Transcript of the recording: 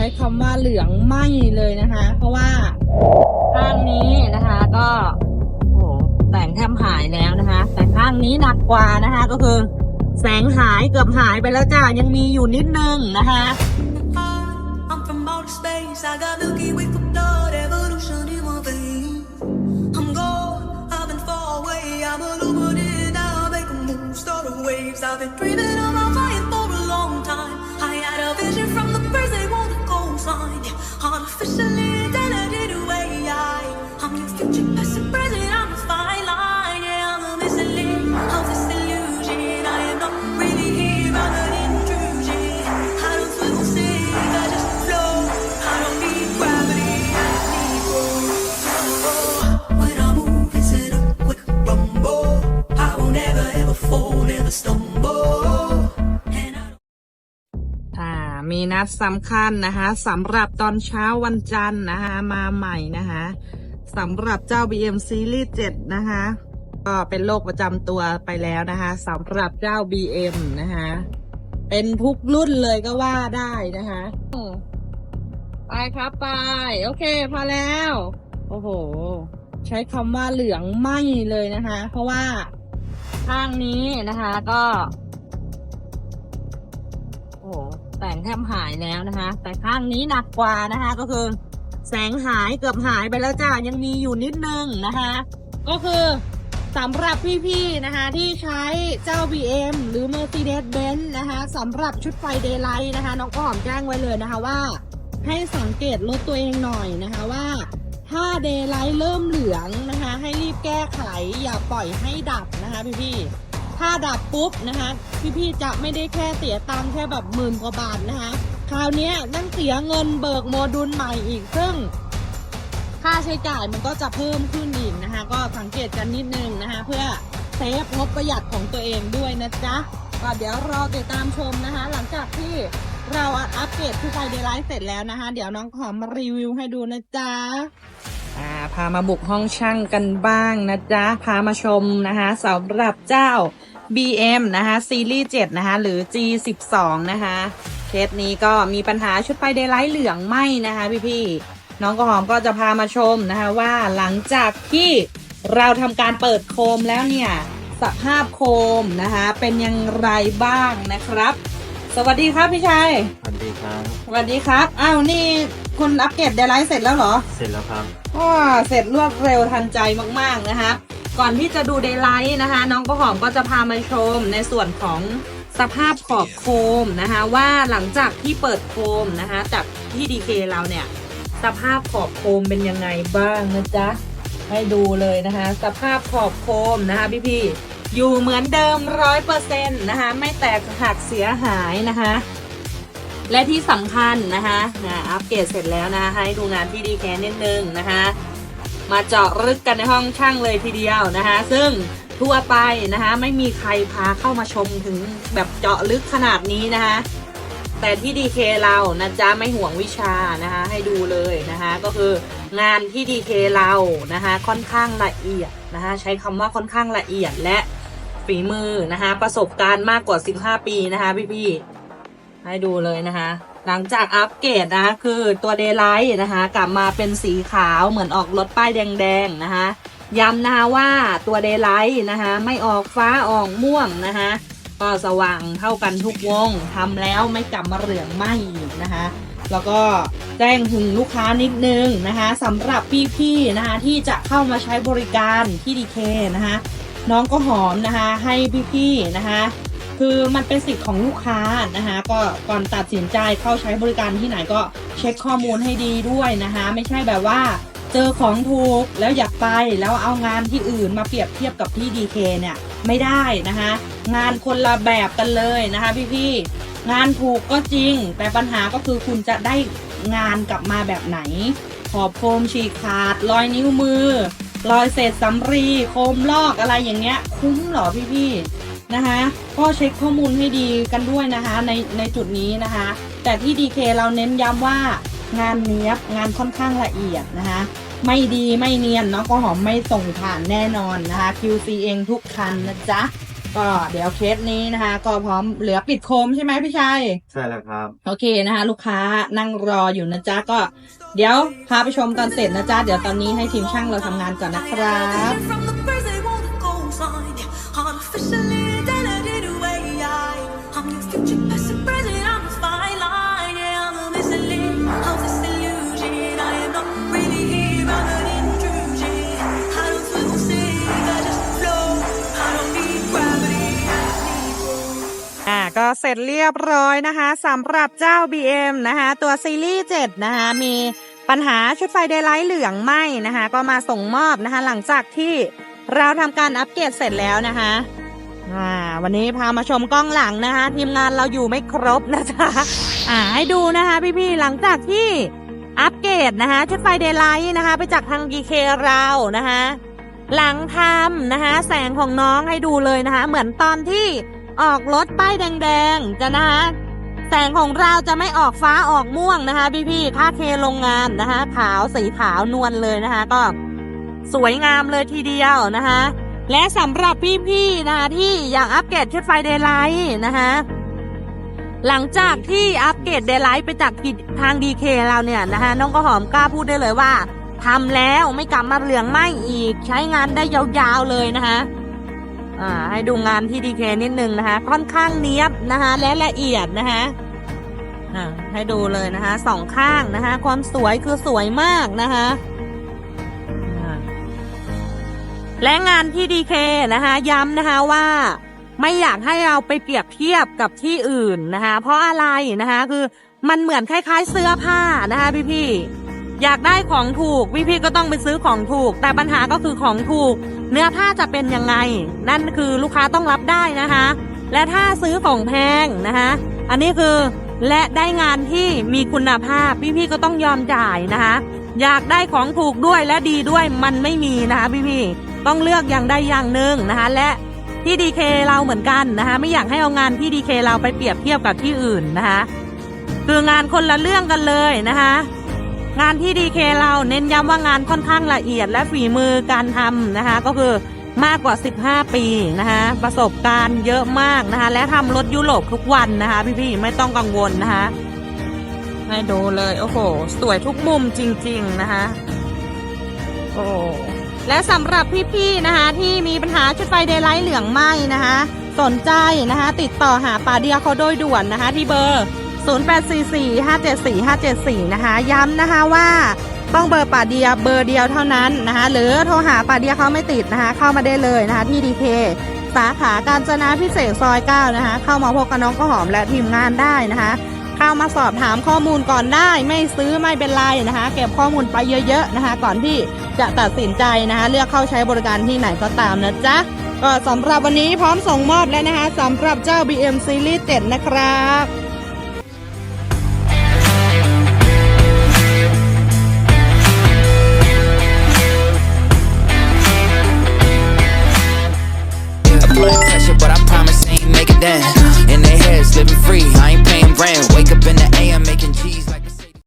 ช้คำว่าเหลืองไหมเลยนะคะ เพราะว่าข้างนี้นะคะ ก็โอ้โหแต่งแทบหายแล้วนะคะ แต่ข้างนี้หนักกว่านะคะ ก็คือ แสงหายเกือบหายไปแล้วจ้ายังมีอยู่นิดนึงนะคะีนัดสำคัญนะคะสำหรับตอนเช้าวันจันทร์นะคะมาใหม่นะคะสำหรับเจ้า BM Series 7 นะคะก็เป็นโรคประจำตัวไปแล้วนะคะสำหรับเจ้า BM นะคะเป็นทุกรุ่นเลยก็ว่าได้นะคะไปครับไป โอเค พอแล้ว โอ้โห ใช้คำว่าเหลืองไหมเลยนะคะ เพราะว่าข้างนี้นะคะก็ โอ้โห แต่งแทบหายแล้วนะคะ แต่ข้างนี้หนักกว่านะคะ ก็คือ แสงหายเกือบหายไปแล้วจ้ายังมีอยู่นิดนึงนะคะ ก็คือสำหรับพี่ๆนะคะที่ใช้เจ้า BM หรือ Mercedes-Benz นะคะสำหรับชุดไฟเดย์ไลท์นะคะ น้องก็หอมแจ้งไว้เลยนะคะว่า ให้สังเกตรถตัวเองหน่อยนะคะว่า ถ้าเดย์ไลท์เริ่มเหลืองนะคะ ให้รีบแก้ไขอย่าปล่อยให้ดับนะคะพี่ๆ ถ้าดับปุ๊บนะคะ พี่ๆจะไม่ได้แค่เสียตังค์แค่แบบหมื่นกว่าบาทนะคะ คราวนี้นั่งเสียเงินเบิกโมดูลใหม่อีกซึ่ง ค่าใช้จ่ายมันก็จะเพิ่มขึ้นอีกนะคะ ก็สังเกตกันนิดนึงนะคะ เพื่อเซฟงบประหยัดของตัวเองด้วยนะจ๊ะก็เดี๋ยวรอติดตามชมนะคะ หลังจากที่เราอัปเกรดที่ไฟเดย์ไลท์เสร็จแล้วนะคะ เดี๋ยวน้องขอมารีวิวให้ดูนะจ๊ะพามาบุกห้องช่างกันบ้างนะจ๊ะ พามาชมนะคะสำหรับเจ้า BM นะคะซีรีส์7นะคะหรือ G12 นะคะเคสนี้ก็มีปัญหาชุดไฟเดย์ไลท์เหลืองไหมนะคะพี่ๆน้องกระหอมก็จะพามาชมนะคะว่าหลังจากที่เราทำการเปิดโคมแล้วเนี่ยสภาพโคมนะคะเป็นอยังไรบ้างนะครับ สวัสดีครับพี่ชัยสวัสดีครับสวัสดีครับอ้าวนี่คุณอัปเกรดเดย์ไลท์เสร็จแล้วเหรอ เสร็จแล้วครับก็เสร็จรวดเร็วทันใจมากๆนะคะ ก่อนที่จะดูเดย์ไลท์นะคะ น้องก็หอมก็จะพามาชมในส่วนของสภาพขอบโคมนะคะ ว่าหลังจากที่เปิดโคมนะคะจากที่ดีเคเราเนี่ย สภาพขอบโคมเป็นยังไงบ้างนะจ๊ะให้ดูเลยนะคะ สภาพขอบโคมนะคะพี่ๆอยู่เหมือนเดิมร้อยเปอร์เซ็นต์นะคะ ไม่แตกหักเสียหายนะคะ และที่สำคัญนะคะนะอัปเกรดเสร็จแล้วนะให้ดูงานที่ดีแค่นิดนึงนะคะ มาเจาะลึกกันในห้องช่างเลยทีเดียวนะคะ ซึ่งทั่วไปนะคะไม่มีใครพาเข้ามาชมถึงแบบเจาะลึกขนาดนี้นะคะแต่ที่ดีเคเรานะจ๊ะไม่ห่วงวิชานะคะให้ดูเลยนะคะก็คืองานที่ดีเคเรานะคะค่อนข้างละเอียดนะคะใช้คำว่าค่อนข้างละเอียดและฝีมือนะคะประสบการณ์มากกว่า 15 ปีนะคะพี่ๆ ให้ดูเลยนะคะ หลังจากอัปเกรดนะคะคือตัวเดย์ไลท์นะคะ กลับมาเป็นสีขาวเหมือนออกรถป้ายแดงๆนะคะย้ำนะคะว่าตัวเดย์ไลท์นะคะไม่ออกฟ้าออกม่วงนะคะก็สว่างเท่ากันทุกวงทำแล้วไม่กลับมาเหลืองไหมอีกนะคะ แล้วก็แจ้งถึงลูกค้านิดนึงนะคะสำหรับพี่ๆนะคะที่จะเข้ามาใช้บริการที่ดีเคนะคะน้องก็หอมนะคะให้พี่ๆนะคะ คือมันเป็นสิทธิ์ของลูกค้านะคะก็ก่อนตัดสินใจเข้าใช้บริการที่ไหนก็เช็คข้อมูลให้ดีด้วยนะคะ ไม่ใช่แบบว่าเจอของถูกแล้วอยากไปแล้วเอางานที่อื่นมาเปรียบเทียบกับที่ดีเคเนี่ยไม่ได้นะคะ งานคนละแบบกันเลยนะคะพี่ๆงานถูกก็จริง แต่ปัญหาก็คือคุณจะได้งานกลับมาแบบไหน ขอบโคมฉีกขาดรอยนิ้วมือรอยเศษสำรีโคมลอกอะไรอย่างเงี้ย คุ้มหรอพี่ๆ นะคะ ก็เช็คข้อมูลให้ดีกันด้วยนะคะในในจุดนี้นะคะ แต่ที่ DK เราเน้นย้ำว่างานเนี้ยบงานค่อนข้างละเอียดนะคะ ไม่ดีไม่เนียนเนาะก็หอมไม่ส่งผ่านแน่นอนนะคะ QC เองทุกคันนะจ๊ะก็เดี๋ยวเคสนี้นะคะ ก็พร้อมเหลือปิดโคมใช่ไหมพี่ชัยใช่แล้วครับ โอเคนะคะ ลูกค้านั่งรออยู่นะจ๊ะก็เดี๋ยวพาไปชมตอนเสร็จนะจ๊ะเดี๋ยวตอนนี้ให้ทีมช่างเราทำงานก่อนนะครับ เสร็จเรียบร้อยนะคะสำหรับเจ้า BM นะคะตัวซีรีส์7นะคะมีปัญหาชุดไฟเดไลท์เหลืองไหมนะคะก็มาส่งมอบนะคะหลังจากที่เราทำการอัปเกรดเสร็จแล้วนะคะอ่าวันนี้พามาชมกล้องหลังนะคะทีมงานเราอยู่ไม่ครบนะจ๊ะอ่าให้ดูนะคะพี่ๆหลังจากที่อัปเกรดนะคะชุดไฟเดย์ไลท์นะคะ ไปจากทาง DK เรานะคะหลังทำนะคะแสงของน้องให้ดูเลยนะคะ เหมือนตอนที่ ออกรถป้ายแดงๆจะนะคะแสงของเราจะไม่ออกฟ้าออกม่วงนะคะ พี่ๆ ค่าเคโรงงานนะคะ ขาวสีขาวนวลเลยนะคะ ก็สวยงามเลยทีเดียวนะคะ และสำหรับพี่ๆนะคะที่อยากอัปเกรดชุดไฟเดย์ไลท์นะคะหลังจากที่อัปเกรดเดย์ไลท์ไปจากทางดีเคเราเนี่ยนะคะน้องก็หอมกล้าพูดได้เลยว่าทำแล้วไม่กลับมาเหลืองไหมอีกใช้งานได้ยาวๆเลยนะคะ อ่าให้ดูงานที่ดีเคนิดนึงนะคะ ค่อนข้างเนี้ยบนะคะ และละเอียดนะคะอ่าให้ดูเลยนะคะสองข้างนะคะ ความสวยคือสวยมากนะคะและงานที่ดีเคนะคะย้ำนะคะว่าไม่อยากให้เราไปเปรียบเทียบกับที่อื่นนะคะ เพราะอะไรนะคะคือมันเหมือนคล้ายๆเสื้อผ้านะคะพี่ๆอยากได้ของถูกพี่ๆก็ต้องไปซื้อของถูก แต่ปัญหาก็คือของถูก เนื้อผ้าจะเป็นยังไง นั่นคือลูกค้าต้องรับได้นะคะ และถ้าซื้อของแพงนะคะ อันนี้คือและได้งานที่มีคุณภาพพี่ๆก็ต้องยอมจ่ายนะคะ อยากได้ของถูกด้วยและดีด้วยมันไม่มีนะคะพี่ๆต้องเลือกอย่างใดอย่างหนึ่งนะคะ และที่ดีเคเราเหมือนกันนะคะ ไม่อยากให้เอางานที่ดีเคเราไปเปรียบเทียบกับที่อื่นนะคะ คืองานคนละเรื่องกันเลยนะคะ งานที่ดีเคเราเน้นย้ำว่างานค่อนข้างละเอียดและฝีมือการทำนะคะ ก็คือมากกว่า 15 ปีนะคะประสบการณ์เยอะมากนะคะ และทำรถยุโรปทุกวันนะคะ พี่ๆไม่ต้องกังวลนะคะให้ดูเลยโอ้โห สวยทุกมุมจริง ๆ นะคะโอ้และสำหรับพี่ๆนะคะที่มีปัญหาชุดไฟเดย์ไลท์เหลืองไหมนะคะ สนใจนะคะ ติดต่อหาปาเดียเขาโดยด่วนนะคะ ที่เบอร์ 0844574574 นะคะ ย้ำนะคะว่าต้องเบอร์ป่าเดียเบอร์เดียวเท่านั้นนะคะหรือโทรหาป่าเดียเขาไม่ติดนะคะเข้ามาได้เลยนะคะที่ดีเคสาขาการจนาพิเศษซอย9นะคะเข้ามาพบกับน้องข้าวหอมและทีมงานได้นะคะเข้ามาสอบถามข้อมูลก่อนได้ ไม่ซื้อไม่เป็นไรนะคะ เก็บข้อมูลไปเยอะๆนะคะ ก่อนที่จะตัดสินใจนะคะ เลือกเข้าใช้บริการที่ไหนก็ตามนะจ๊ะก็สำหรับวันนี้พร้อมส่งมอบแล้วนะคะสำหรับเจ้า BM Series 7 นะครับ